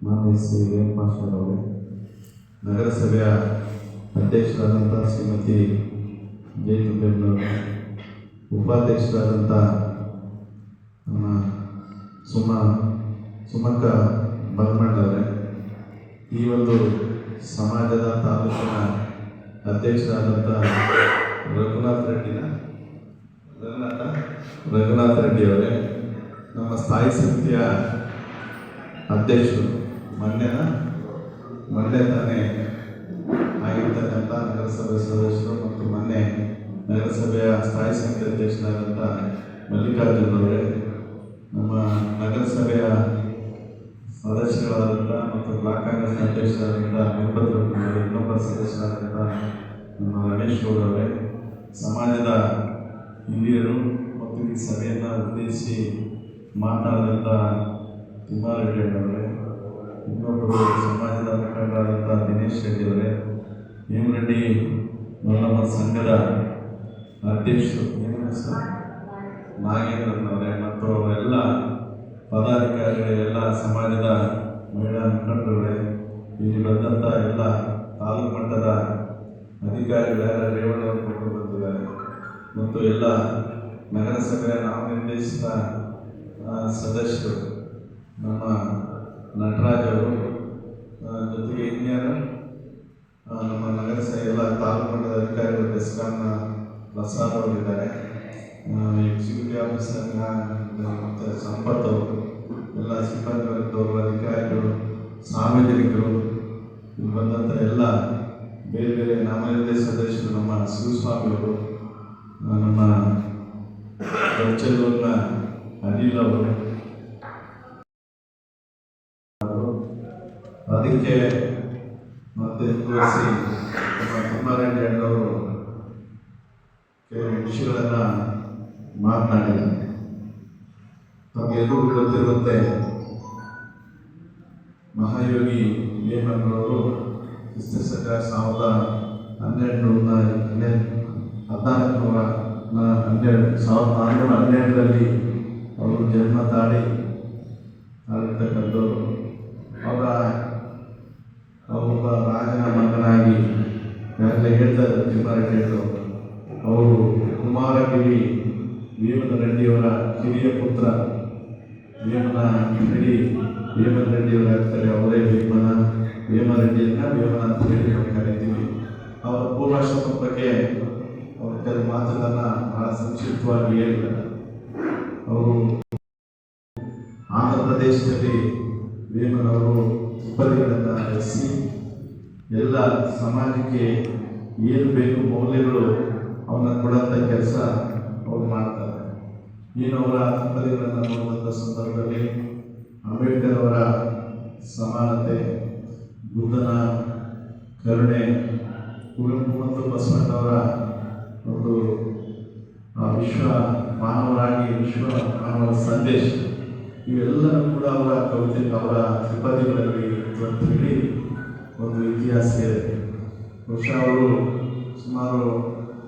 ಮಾನ್ಯ ಶ್ರೀ ರೇಣುಕಾಶ್ವರ್ ಅವರೇ ನಗರಸಭೆಯ ಅಧ್ಯಕ್ಷರಾದಂಥ ಶ್ರೀಮತಿ ಜಯದುರ್ಗಣ್ಣವರು ಉಪಾಧ್ಯಕ್ಷರಾದಂಥ ಸುಮ ಸುಮಕ್ಕ ಬಲ್ಮಣ್ಣವರೇ ಈ ಒಂದು ಸಮಾಜದ ತಾಲೂಕಿನ ಅಧ್ಯಕ್ಷರಾದಂಥ ರಘುನಾಥ್ ರೆಡ್ಡಿನ ರಘುನಾಥ ರಘುನಾಥ್ ರೆಡ್ಡಿ ಅವರೇ ನಮ್ಮ ಸ್ಥಾಯಿ ಸಮಿತಿಯ ಅಧ್ಯಕ್ಷರು. ಮೊನ್ನೆನ ಮಂಡ್ಯ ತಾನೇ ಆಗಿರ್ತಕ್ಕಂಥ ನಗರಸಭೆ ಸದಸ್ಯರು ಮತ್ತು ಮೊನ್ನೆ ನಗರಸಭೆಯ ಸ್ಥಾಯಿ ಸಮಿತಿ ಅಧ್ಯಕ್ಷರಾದಂಥ ಮಲ್ಲಿಕಾರ್ಜುನ್ ಅವರೇ, ನಮ್ಮ ನಗರಸಭೆಯ ಸದಸ್ಯರಾದಂಥ ಮತ್ತು ಬ್ಲಾಕ್ ಕಾಂಗ್ರೆಸ್ ಅಧ್ಯಕ್ಷರಾದಂಥ ಅವರು ಇನ್ನೊಬ್ಬ ಸದಸ್ಯರಾದಂಥ ನಮ್ಮ ರಮೇಶ್ ಗೌಡ ಅವರೇ, ಸಮಾಜದ ಹಿರಿಯರು ಮತ್ತು ಈ ಸಭೆಯನ್ನು ಉದ್ದೇಶಿಸಿ ಮಾತನಾಡಿದಂಥ ತಿಮ್ಮಾರೆಡ್ಡಿ ಅವರೇ ಇನ್ನೊಬ್ಬರು ಸಮಾಜದ ಮುಖಂಡರಾದಂಥ ದಿನೇಶ್ ರೆಡ್ಡಿ ಅವರೇ ಹೇಮರೆಡ್ಡಿ ಮಲ್ಲಮ್ಮ ಸಂಘದ ಅಧ್ಯಕ್ಷರು ಏನು ಸರ್ ನಾಗೇಂದ್ರನ್ ಅವರೇ, ಮತ್ತು ಅವರೆಲ್ಲ ಪದಾಧಿಕಾರಿಗಳೇ, ಎಲ್ಲ ಸಮಾಜದ ಮಹಿಳಾ ಮುಖಂಡರುಗಳೇ, ಇಲ್ಲಿ ಬಂದಂಥ ಎಲ್ಲ ತಾಲೂಕು ಮಟ್ಟದ ಅಧಿಕಾರಿಗಳೆಲ್ಲ ರೇವಣ್ಣವರು ಕೊಟ್ಟು ಬಂದಿದ್ದಾರೆ, ಮತ್ತು ಎಲ್ಲ ನಗರಸಭೆಯ ನಾಮನಿರ್ದೇಶಿತ ಸದಸ್ಯರು, ನಮ್ಮ ನಟರಾಜ್ ಅವರು ಆ, ಜೊತೆಗೆ ಇನ್ಯಾರು ಆ, ನಮ್ಮ ನಗರಸಭೆ ಎಲ್ಲ ತಾಲೂಕು ಮಟ್ಟದ ಬೆಸ್ಕಾಂನ ಪ್ರಸಾದ್ ಅವರಿದ್ದಾರೆ ಎಕ್ಸಿಕ್ಯೂಟಿವ್ ಆಫೀಸರ್ ಮತ್ತು ಸಂಪತ್ ಅವರು ಎಲ್ಲ ಸಿಬ್ಬಂದಿ ವರ್ಗದವರು ಅಧಿಕಾರಿಗಳು ಸಾರ್ವಜನಿಕರು ಬಂದಂಥ ಎಲ್ಲ ಬೇರೆ ಬೇರೆ ನಾಮನಿರ್ದೇಶ ಸದಸ್ಯರು ನಮ್ಮ ಶಿವಸ್ವಾಮಿ ಅವರು ಆ, ನಮ್ಮ ದೊಡ್ಚಲೂರಿನ ಅನಿಲ್ ಅವರು. ಅದಕ್ಕೆ ಮತ್ತೆ ತೋರಿಸಿ ನಮ್ಮ ಕುಮಾರಣ್ಣ ಅವರು. ಕೆಲವು ವಿಷಯಗಳನ್ನು ಮಾತನಾಡಿದ್ದಾರೆ. ತಮಗೆಲ್ಲರಿಗೂ ಗೊತ್ತಿರುವಂತೆ ಮಹಾಯೋಗಿ ವೇಮಂಗಳವರು ಕ್ರಿಸ್ತ ಶಕ ಸಾವಿರದ ಹನ್ನೆರಡು ನೂರ ಹನ್ನೆರಡು ಹದಿನಾಲ್ಕು ನೂರ ಹನ್ನೆರಡು, ಸಾವಿರದ ನಾನ್ನೂರ ಹನ್ನೆರಡರಲ್ಲಿ ಅವರು ಜನ್ಮ ತಾಳಿ ಆಗಿರ್ತಕ್ಕಂಥವ್ರು ಅವರ ಒಬ್ಬ ರಾಜನ ಮಗನಾಗಿ ಈಗಾಗಲೇ ಹೇಳ್ತಾರೆ ತಿಮ್ಮಾರೆಡ್ಡಿ ಕುಮಾರಗಿರಿ ಭೀಮನ ರೆಡ್ಡಿಯವರ ಹಿರಿಯ ಪುತ್ರ. ಭೀಮನ ರೆಡ್ಡಿ ಭೀಮನ ರೆಡ್ಡಿಯವರ ಆಗ್ತಾರೆ ಅವರೇ ಭೀಮನ ವೇಮ ಭೀಮನ ಅಂತ ಹೇಳಿ ನಾವು ಕರಿತೀವಿ. ಅವರ ಪೂರ್ವಾಶ್ರಮದ ಬಗ್ಗೆ ಅವರ ಕೆಲವು ಮಾತುಗಳನ್ನು ಬಹಳ ಸಂಕ್ಷಿಪ್ತವಾಗಿ ಹೇಳಿದ್ದಾರೆ. ಅವರು ಆಂಧ್ರ ಪ್ರದೇಶದಲ್ಲಿ ಭೀಮನವರು ಉಪರಿಗಳನ್ನು ನಡೆಸಿ ಎಲ್ಲ ಸಮಾಜಕ್ಕೆ ಏನು ಬೇಕು ಮೌಲ್ಯಗಳು ಅವನ್ನ ಕೊಡಂಥ ಕೆಲಸ ಅವ್ರು ಮಾಡ್ತಾರೆ. ನೀನು ಅವರ ಉಪರಿಗಳನ್ನು ನೋಡುವಂಥ ಸಂದರ್ಭದಲ್ಲಿ ಅಂಬೇಡ್ಕರ್ ಅವರ ಸಮಾನತೆ, ಬುದ್ಧನ ಕರುಣೆ ಕುವೆಂಪು ಮತ್ತು ಬಸವಣ್ಣವರ ಒಂದು ವಿಶ್ವ ಮಾನವರಾಗಿ, ವಿಶ್ವ ಮಾನವರ ಸಂದೇಶ. ಇವೆಲ್ಲನೂ ಕೂಡ ಅವರ ಕವಿತೆ, ಅವರ ತ್ರಿಪದಿಗಳಲ್ಲಿ ಅಂತ ಹೇಳಿ ಒಂದು ಇತಿಹಾಸ ಇದೆ. ಬಹುಶಃ ಅವರು ಸುಮಾರು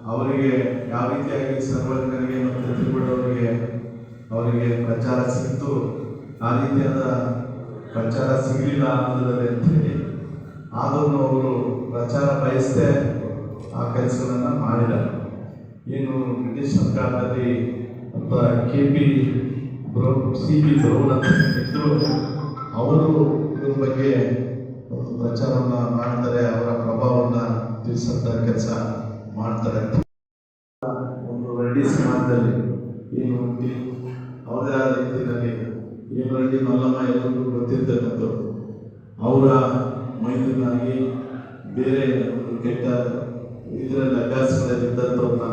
ಅವರಿಗೆ ಯಾವ ರೀತಿಯಾಗಿ ಸರ್ವರ್ಗರಿಗೆ ಮತ್ತು ತಿರುಗುಡವರಿಗೆ ಅವರಿಗೆ ಪ್ರಚಾರ ಸಿಕ್ತು, ಆ ರೀತಿಯಾದ ಪ್ರಚಾರ ಸಿಗಲಿಲ್ಲ ಅನ್ನೋದರಲ್ಲಿ ಅಂತೇಳಿ ಆದರೂ ಅವರು ಪ್ರಚಾರ ಬಯಸದೆ ಆ ಕೆಲಸಗಳನ್ನು ಮಾಡಿಲ್ಲ ಏನು ಬ್ರಿಟಿಷ್ ಸರ್ಕಾರದಲ್ಲಿ ಒಬ್ಬ K P Bro C P Brown ಅಂತ ಇದ್ದರು ಅವರು ಇವ್ರ ಬಗ್ಗೆ ಪ್ರಚಾರವನ್ನು ಮಾಡ್ತಾರೆ, ಅವರ ಪ್ರಭಾವವನ್ನು ತಿಳಿಸಂತ ಕೆಲಸ ಮಾಡ್ತಾರೆ. ಒಂದು ರೆಡ್ಡಿ ಸಮಾಜದಲ್ಲಿ ಏನು ಅವರೇ ಆದ ರೀತಿಯಲ್ಲಿ ಏನು ರೆಡ್ಡಿ ಮಲ್ಲಮ್ಮ ಎಲ್ಲರಿಗೂ ಗೊತ್ತಿರ್ತಕ್ಕಂಥದ್ದು. ಅವರ ಮೈದನಾಗಿ ಬೇರೆ ಒಂದು ಕೆಟ್ಟ ಇದರಲ್ಲಿ ಅಭ್ಯಾಸಗಳಲ್ಲಿ ಇದ್ದಂಥವ್ರನ್ನ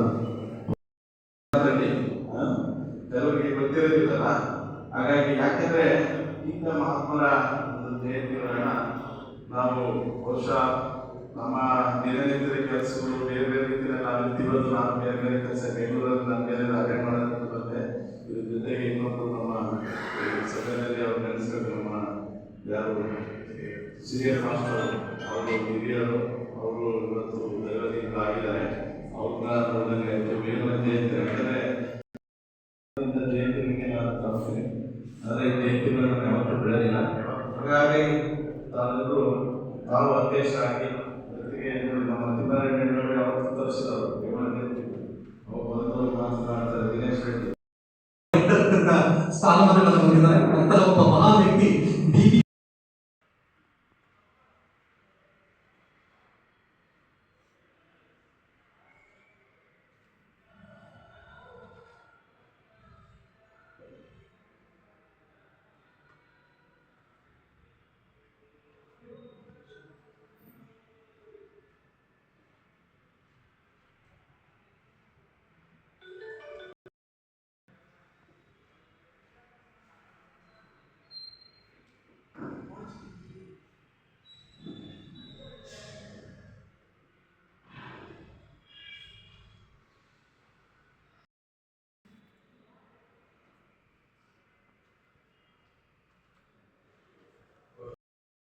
ಕೆಲವರಿಗೆ ಗೊತ್ತಿರೋದಿಲ್ಲ ಹಾಗಾಗಿ ಯಾಕೆಂದ್ರೆ ಇಂಥ ಮಹಾತ್ಮರ ಒಂದು ಜಯಂತಿಗಳನ್ನ ನಾವು ಬಹುಶಃ ನಮ್ಮ ದಿನನಿತ್ಯದ ಕೆಲಸಗಳು ಬೇರೆ ಬೇರೆ ರೀತಿಯಲ್ಲಿ ನಾನು ಇವತ್ತು ನಾನು ಬೇರೆ ಬೇರೆ ಕೆಲಸ ಬೆಂಗಳೂರಲ್ಲಿ ನಾನು ಬೇರೆ ಅಟೆಂಡ್ ಮಾಡೋದಕ್ಕೆ ಬಂದೆ. ಇದ್ರ ಜೊತೆಗೆ ಇನ್ನೊಬ್ಬರು ನಮ್ಮ ಸಭೆಯಲ್ಲಿ ಅವ್ರು ನೆನೆಸ್ಬೇಕು ನಮ್ಮ ಯಾರು ಸೀನಿಯರ್ ಮಾಸ್ಟರ್ ಅವರು ಹಿರಿಯರು, ಅವರು ಇವತ್ತು ದೈವದಿಂದಾಗಿದ್ದಾರೆ ಅವ್ರನ್ನ ನೋಡಿದಂಗೆ ಆಯ್ತು ವೇಮನ ಜಯಂತಿ ಅಂದರೆ ಜಯಂತಿಗೆ ನಾನು ತಪ್ಪಿದೆ ಆದರೆ ಈ ಜಯಂತಿಗಳನ್ನ ಯಾವತ್ತೂ ಬೆಳೆದಿಲ್ಲ. ಹಾಗಾಗಿ ತಾವೆಲ್ಲರೂ ತಾವು ಅಧ್ಯಕ್ಷರಾಗಿ ಮುಂದಾಗಿ ಅವತ್ತು ತರಿಸಿದವರು ವಿಮಾನದಲ್ಲಿ ಸ್ಥಾನಮಾನಗಳನ್ನು ಹೊಂದಿದ್ದಾರೆ ನಂತರ